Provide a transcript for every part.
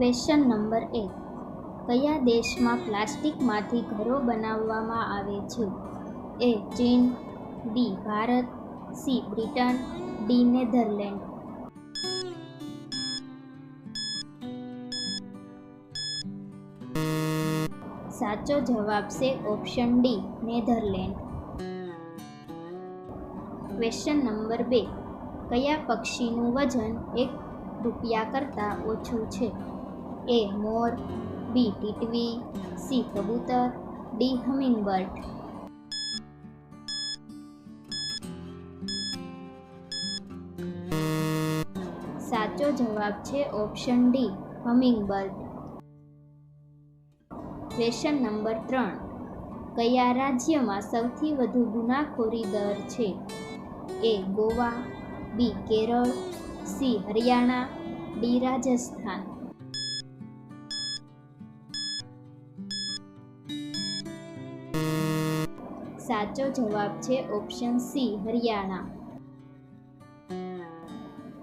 Question number એક કયા દેશમાં પ્લાસ્ટિકમાંથી ઘરો બનાવવામાં આવે છે? એ ચીન. B Bharat. C Britain. D Netherland. સાચો જવાબ છે option D, Netherland. Question number બે. કયા પક્ષીનું વજન એક રૂપિયા કરતાં ઓછું છે? એ મોર, બી ટીટવી સી કબૂતર, ડી હમિંગબર્ડ. સાચો જવાબ છે option D, hummingbird. Question number ત્રણ. કયા રાજ્યમાં સૌથી વધુ ગુનાખોરી દર છે? A Goa, B Kerala, C Haryana, D Rajasthan. સાચો જવાબ છે option C Haryana.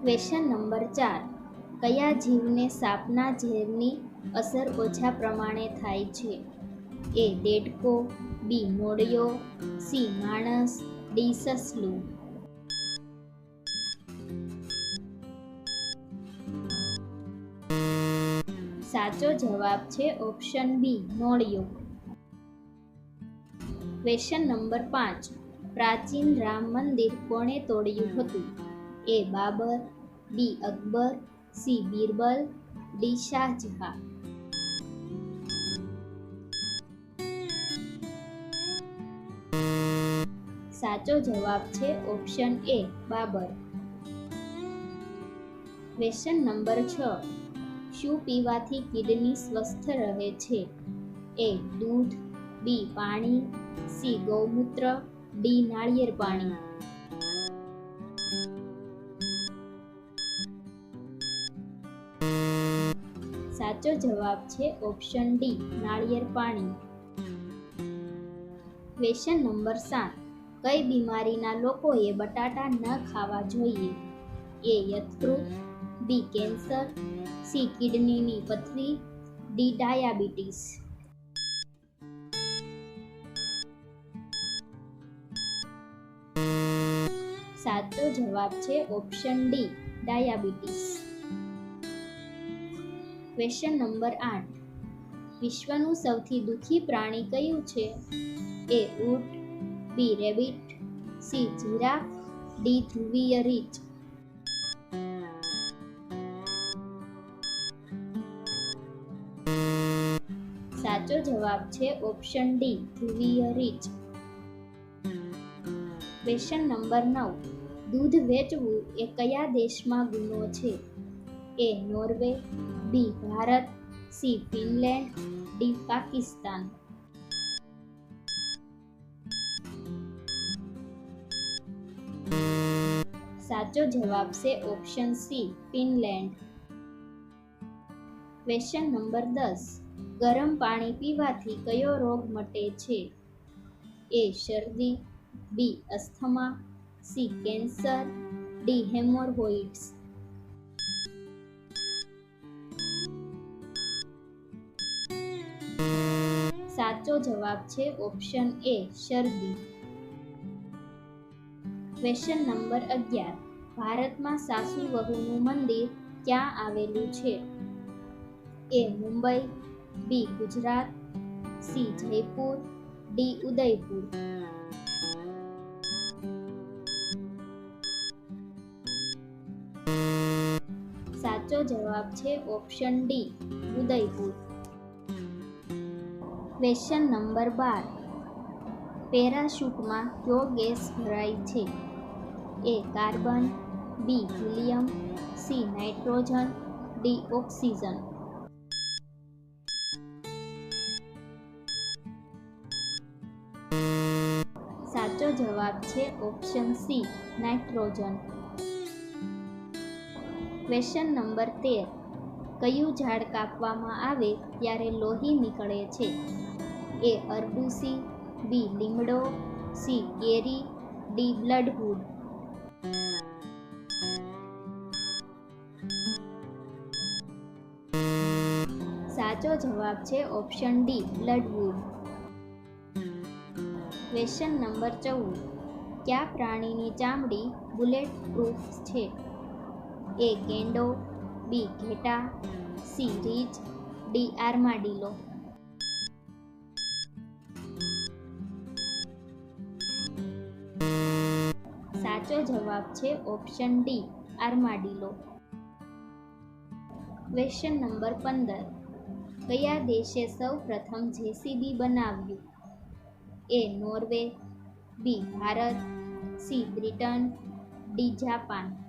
Question number ચાર. કયા જીવને સાપના ઝેરની અસર ઓછા પ્રમાણે થાય છે? એ દેડકો બી મોડિયો સી માણસ ડી સસલું. સાચો જવાબ છે ઓપ્શન બી નોળિયો ક્વેશ્ચન નંબર પાંચ. પ્રાચીન રામ મંદિર કોણે તોડ્યું હતું? A Babar B Akbar C Birbal D Shahjahan. સાચો જવાબ છે option A Babar. Question number છ. શું પીવાથી કિડની સ્વસ્થ રહે છે? એ દૂધ બી પાણી, સી ગૌમૂત્ર, ડી નાળિયેર પાણી. સાચો જવાબ છે ઓપ્શન ડી, નાળિયેર પાણી. ક્વેશ્ચન નંબર સાત. કઈ બીમારીના લોકોએ બટાટા ન ખાવા જોઈએ? એ યકૃત બી કેન્સર, સી કિડનીની પથરી, ડી ડાયાબિટીસ. જવાબ છે option D diabetes question number આઠ. વિશ્વનું સૌથી દુઃખી પ્રાણી કયું છે? એ ઊંટ B rabbit C giraffe D ધ્રુવીય રીચ સાચો જવાબ છે ઓપ્શન ડી ધ્રુવીય રીચ ક્વેશ્ચન નંબર નવ. દૂધ વેચવું એ કયા દેશમાં ગુનો છે? A Norway, B Bharat, C Finland, D Pakistan. સાચો જવાબ છે option C, Finland. Question number દસ. ગરમ પાણી પીવાથી કયો રોગ મટે છે? એ શરદી, B asthma C cancer D haemorrhoids સાચો જવાબ છે ઓપ્શન એ શરદી. ક્વેશ્ચન નંબર અગિયાર. ભારતમાં સાસુ વહુનું મંદિર ક્યાં આવેલું છે? A Mumbai. B Gujarat. C Jaipur. D Udaipur. સાચો જવાબ છે option D Udaipur. Question number બાર. પેરાશૂટમાં કયો ગેસ ભરાય છે? A carbon B helium C nitrogen D oxygen સાચો જવાબ છે option C nitrogen question number તેર. કયું ઝાડ કાપવામાં આવે ત્યારે લોહી નીકળે છે? એ અરડુસી બી લીમડો સી કેરી ડી બ્લડવુડ સાચો જવાબ છે option D bloodwood question number ચૌદ. કયા પ્રાણીની ચામડી બુલેટ પ્રૂફ છે? એ ગેંડો, બી ઘેટા, સી રીચ ડી આર્માડીલો સાચો જવાબ છે option D armadillo question number પંદર. કયા દેશે સૌ પ્રથમ જેસીબી બનાવ્યું? A Norway, B Bharat, C Britain, D Japan.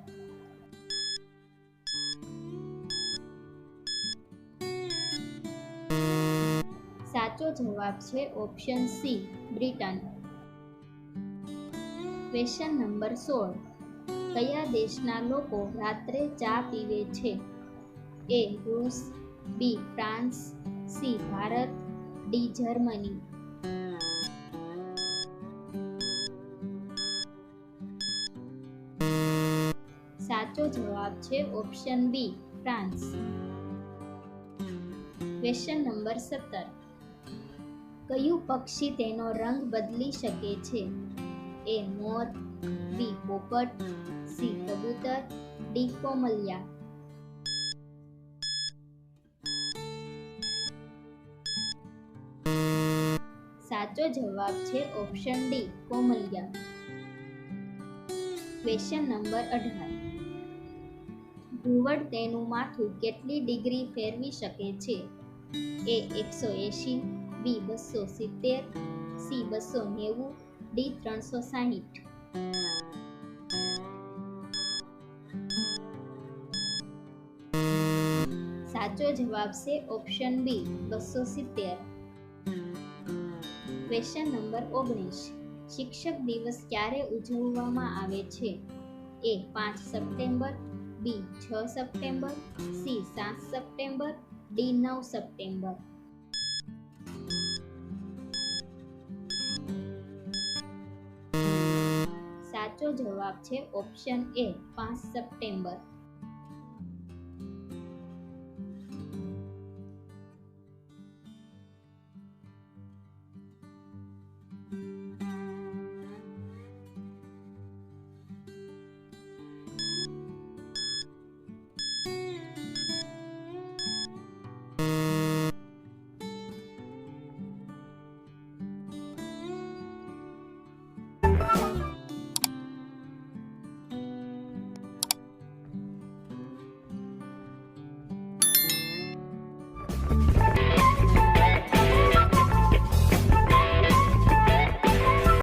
સાચો જવાબ છે option C Britain question number સોળ. કયા દેશના લોકો રાત્રે ચા પીવે છે? A રૂસ B France C Bharat D Germany. સાચો જવાબ છે option B France. Question number સત્તર. કયું પક્ષી તેનો રંગ બદલી શકે છે? એ મોર, બી પોપટ, સી કબૂતર, ડી કોમલિયા. સાચો જવાબ છે ઓપ્શન ડી, કોમલિયા. ક્વેશ્ચન નંબર અઢાર. ઘુવડ તેનું માથું કેટલી ડિગ્રી ફેરવી શકે છે? એ એકસો એંશી બી બસો સિત્તેર, સી બસો નેવું, ડી ત્રણસો સાહીઠ. સાચો જવાબ છે ઓપ્શન બી, બસો સિત્તેર. ક્વેશ્ચન નંબર ઓગણીસ. શિક્ષક દિવસ ક્યારે ઉજવવામાં આવે છે? એ, પાંચ સપ્ટેમ્બર, બી, છ સપ્ટેમ્બર, સી, સાત સપ્ટેમ્બર, ડી, નવ સપ્ટેમ્બર. જવાબ છે ઓપ્શન એ પાંચ સપ્ટેમ્બર.